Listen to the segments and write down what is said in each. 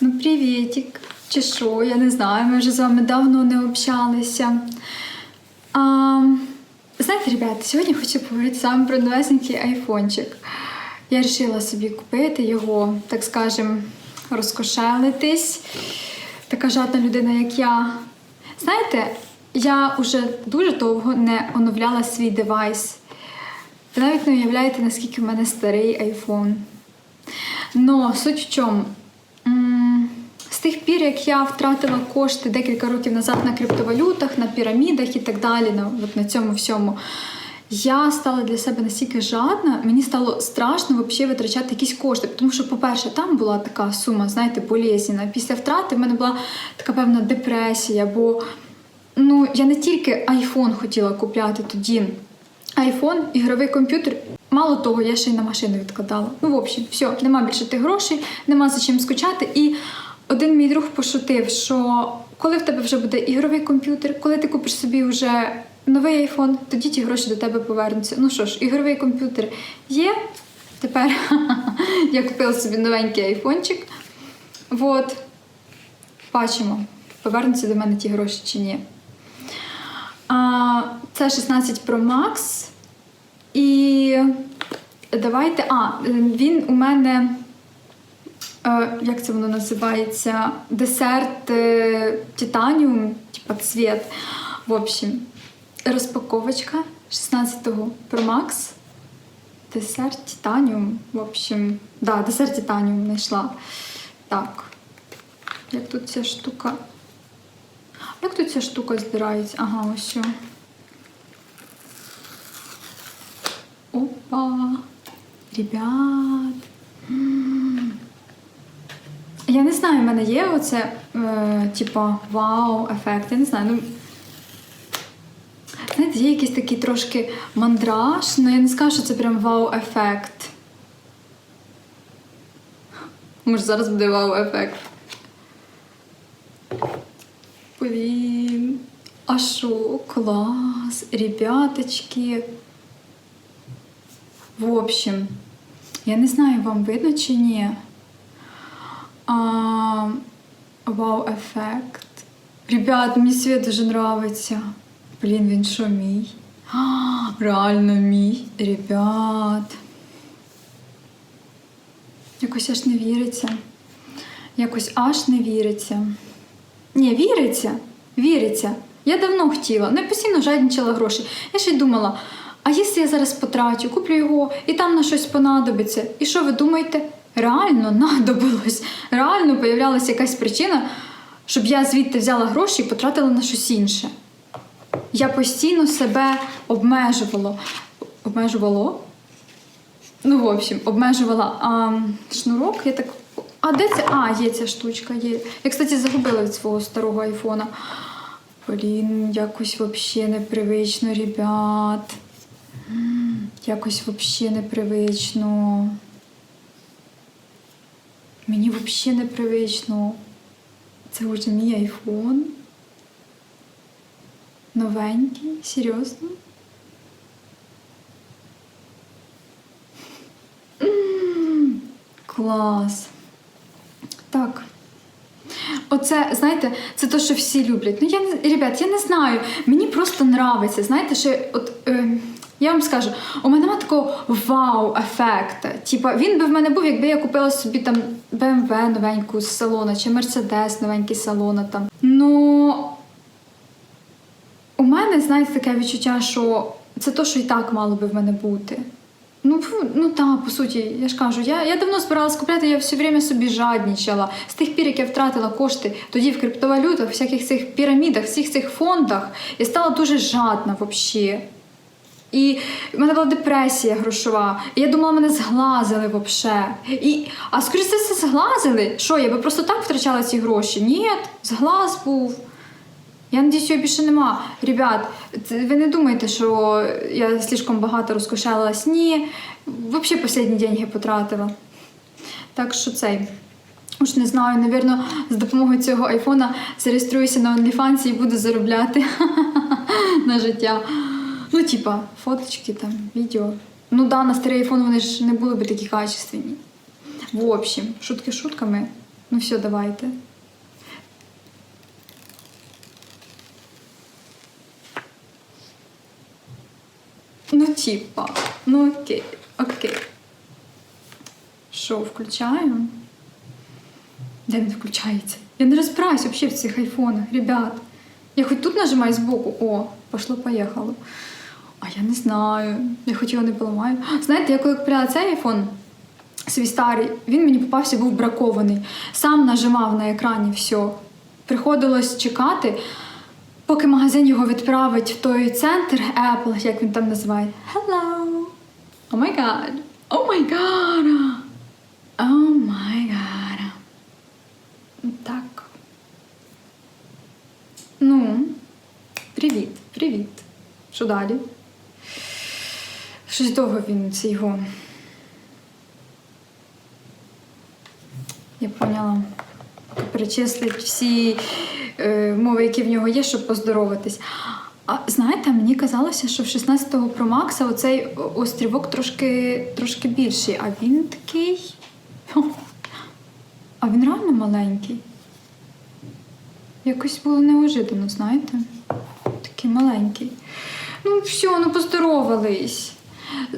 Ну, привітик. Чи що, я не знаю, ми вже з вами давно не общалися. А, знаєте, ребята, сьогодні хочу поговорити вами про новесенький айфончик. Я вирішила собі купити його, так скажем, розкошелитись. Така жадна людина, як я. Знаєте, я вже дуже довго не оновляла свій девайс. Ви навіть не уявляєте, наскільки в мене старий айфон. Но суть в чому? Пір, як я втратила кошти декілька років назад на криптовалютах, на пірамідах і так далі, на, от на цьому всьому, я стала для себе настільки жадна, мені стало страшно взагалі витрачати якісь кошти. Тому що, по-перше, там була така сума, знаєте, болезненна. Після втрати в мене була така певна депресія, бо ну, я не тільки айфон хотіла купляти тоді. Айфон, ігровий комп'ютер. Мало того, я ще й на машину відкладала. Ну, в общем, все, нема більше тих грошей, нема за чим скучати. І один мій друг пошутив, що коли в тебе вже буде ігровий комп'ютер, коли ти купиш собі вже новий айфон, тоді ті гроші до тебе повернуться. Ну що ж, ігровий комп'ютер є. Тепер я купила собі новенький айфончик. От. Бачимо, повернуться до мене ті гроші чи ні. А, це 16 Pro Max. І давайте. А, він у мене. Е, Як це воно називається? Десерт титаніум, типа цвіт. В общем, розпаковочка 16-го Pro Max. Десерт титаніум. В общем, да, десерт титаніум знайшла. Так. Як тут ця штука? Як тут ця штука здирається? Ага, ось. що. Опа! Ребят. М. Я не знаю, в мене є оце, е, типа, вау-ефект. Я не знаю. Ну, знаєте, є якийсь такий трошки мандраж, але я не скажу, що це прям вау-ефект. Може, зараз буде вау-ефект. Блін. А що? Клас, ребяточки. В общем, я не знаю, вам видно чи ні. А, вау, ефект. Ребят, мені світ дуже нравиться. Блін, він що мій? А, реально мій. Ребят. Якось аж не віриться. Якось аж не віриться. Ні, віриться, віриться. Я давно хотіла, не постійно жадничала гроші. Я ще й думала, а якщо я зараз потрачу, куплю його і там на щось понадобиться. І що ви думаєте? Реально надобилось. Реально появлялася якась причина, щоб я звідти взяла гроші і потратила на щось інше. Я постійно себе обмежувала. Обмежувало? Ну, в общем, обмежувала а, шнурок. Я так. А де це? А, є ця штучка. Є. Я, кстати, загубила від свого старого айфона. Блін, якось взагалі непривично, ребят. Якось взагалі непривично. Мені взагалі непривично. Це вже мій айфон. Новенький, серйозно. Клас. Так. Оце, знаєте, це те, що всі люблять. Ну, я не, ребят, я не знаю. Мені просто нравиться. Знаєте, що от. Е, я вам скажу, у мене немає такого вау-ефекту. Типа, він би в мене був, якби я купила собі там BMW новеньку з салона, чи Mercedes новенький з салона там. Ну у мене, знаєте, таке відчуття, що це то, що і так мало би в мене бути. Ну, ну так, по суті, я ж кажу, я, я давно збиралась купляти, я все время собі жаднічала. З тих пір, як я втратила кошти тоді в криптовалютах, всяких цих пірамідах, всіх цих фондах, я стала дуже жадна взагалі. І в мене була депресія грошова. І я думала, мене зглазили взагалі. І, а скоріше за все, зглазили. Що, я би просто так втрачала ці гроші? Ні, зглаз був. Я надіюсь, його більше нема. Ребят, ви не думаєте, що я слишком багато розкошелилась? Ні. Взагалі останні деньги потратила. Так що цей. Уж не знаю, навірно, з допомогою цього айфона зареєструюся на OnlyFans і буду заробляти на життя. Ну, типа, фоточки там, відео. Ну да, на старий айфон вони ж не були би такі качественні. В общем, шутки шутками. Ну все, давайте. Ну, типа, ну окей, окей. Що, включаю? Де він включається? Я не розбираюсь взагалі в цих айфонах, ребят. Я хоч тут нажимаю збоку. О, пошло поїхало. А я не знаю. Я його не поламаю. Знаєте, я коли купляла цей айфон, свій старий, він мені попався, був бракований. Сам нажимав на екрані все. Приходилось чекати, поки магазин його відправить в той центр Apple, як він там називає. Hello! О май гад! О май гад! О май гад! Так. Ну, привіт, привіт. Що далі? Щось довго він це його. Я поняла. Перечислить всі е, мови, які в нього є, щоб поздороватись. А знаєте, мені казалося, що в 16-го Pro Max оцей острівок трошки, трошки більший, а він такий. А він реально маленький. Якось було неожиданно, знаєте? Такий маленький. Ну, все, ну поздоровались.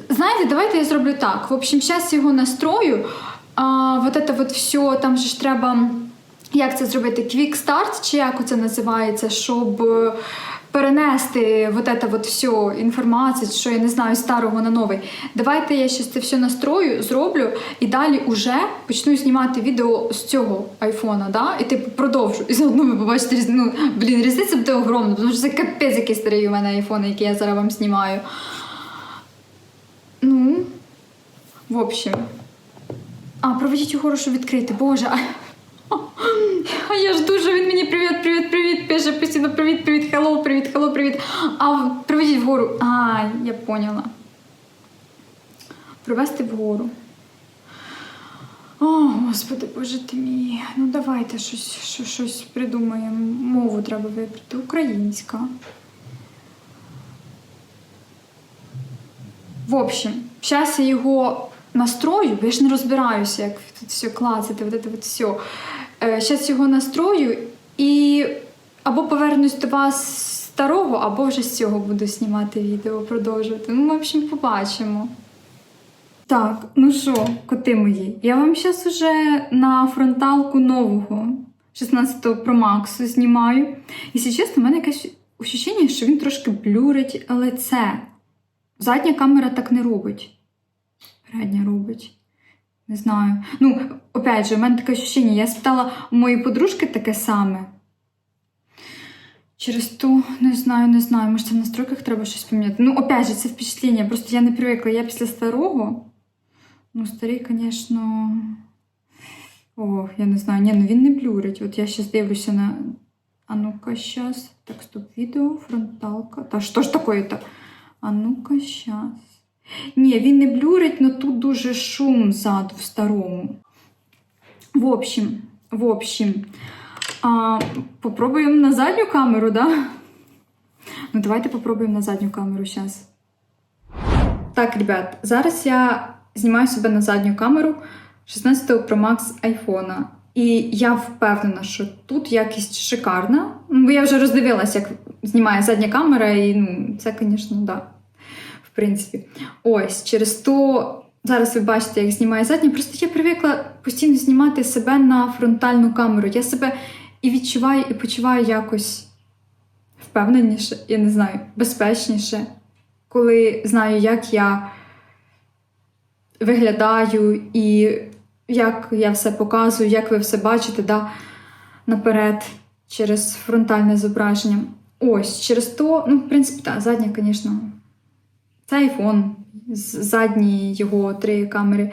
Знаєте, давайте я зроблю так. В общем, зараз його настрою. А вот это вот все, там же ж треба. Як це зробити? Квік старт, чи як це називається, щоб е, перенести вот это вот всю інформацію, що я не знаю, старого на новий. Давайте я ще це все настрою, зроблю і далі уже почну знімати відео з цього айфона, да? і типу продовжу. І заодно ви побачите ну, блін, різниця буде огромна, тому що це капець який старий у мене айфон, який я зараз вам знімаю. Ну, в общем. А, проведіть угору, щоб відкрити. Боже. А, я ж дуже він мені привіт, привіт, привіт. Пише постійно привіт, привіт, привіт. А проведіть вгору. А, я поняла. Провести вгору. О, господи, боже ти мій. Ну давайте щось, що- щось придумаємо. Мову треба вибрати. Українська. В общем, зараз я його настрою, бо я ж не розбираюся, як тут все клацати, вот это вот все. Зараз його настрою і або повернусь до вас старого, або вже з цього буду знімати відео, продовжувати. Ну, в общем, побачимо. Так, ну що, коти мої, я вам зараз уже на фронталку нового 16-го Pro Max знімаю. І чесно, в мене якесь ощущення, що він трошки блюрить лице. Задня камера так не робить. Передня робить. Не знаю. Ну, опять же, у мене таке ощущення. Я спитала моєї подружки таке саме. Через ту, не знаю, не знаю. Може, це в настройках треба щось поміняти. Ну, опять же, це впечатлення. Просто я не привикла. Я після старого. Ну, старий, звісно. О, я не знаю. Ні, ну він не блюрить. От я зараз дивлюся на. А ну-ка, зараз. Так, стоп, відео, фронталка. Та що ж таке-то? А ну-ка, щас. Ні, він не блюрить, але тут дуже шум ззаду в старому. В общем, в общем, а, попробуємо на задню камеру, да? Ну, давайте попробуємо на задню камеру зараз. Так, ребят, зараз я знімаю себе на задню камеру 16 Pro Max iPhone. І я впевнена, що тут якість шикарна. Ну, Бо я вже роздивилася, як знімає задня камера, і ну, це, звісно, да. В принципі. Ось, через то зараз ви бачите, як знімає задня. Просто я привикла постійно знімати себе на фронтальну камеру. Я себе і відчуваю, і почуваю якось впевненіше, я не знаю, безпечніше, коли знаю, як я виглядаю і як я все показую, як ви все бачите да, наперед через фронтальне зображення. Ось, через то, ну, в принципі, так, задня, звісно, це айфон, задні його три камери.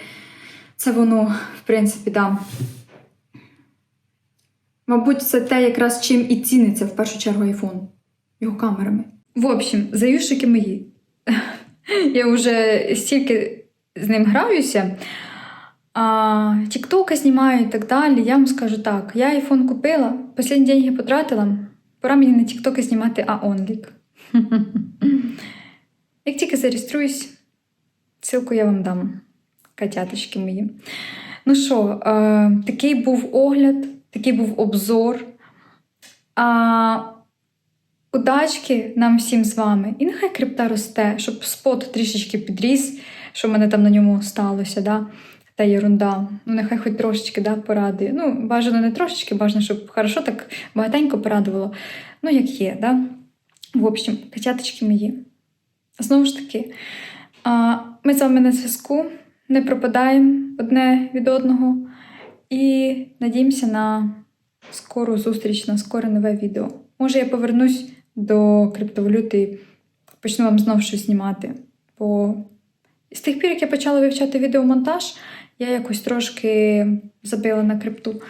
Це воно, в принципі, да. Мабуть, це те, якраз чим і ціниться в першу чергу айфон. Його камерами. В общем, заюшики мої. Я вже стільки з ним граюся. А, Тіктока знімаю і так далі. Я вам скажу так: я айфон купила, останні деньги потратила. Пора мені не тіктоки знімати, а онлік. Як тільки зареєструюсь, ссылку я вам дам, котяточки мої. Ну що, е, такий був огляд, такий був обзор. А, удачки нам всім з вами. І нехай крипта росте, щоб спот трішечки підріс, що в мене там на ньому сталося. Да? Та єрунда. Ну, нехай хоч трошечки да, порадує. Ну, бажано не трошечки, бажано, щоб хорошо так багатенько порадувало. Ну, як є, да? В общем, котяточки мої. Знову ж таки, ми з вами на зв'язку, не пропадаємо одне від одного і надіємося на скору зустріч, на скоре нове відео. Може, я повернусь до криптовалюти і почну вам знову щось знімати. Бо з тих пір, як я почала вивчати відеомонтаж, я якось трошки забила на крипту.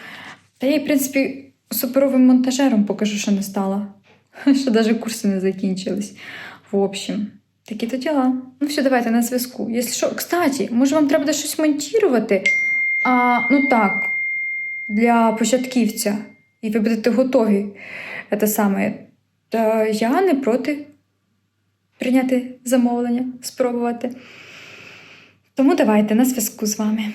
Та я, в принципі, суперовим монтажером поки що не стала. Що навіть курси не закінчились. В общем, такі то діла. Ну все, давайте на зв'язку. Якщо що, кстати, може вам треба щось монтувати? А, ну так, для початківця. І ви будете готові. Те саме. Та я не проти прийняти замовлення, спробувати. Тому давайте на зв'язку з вами.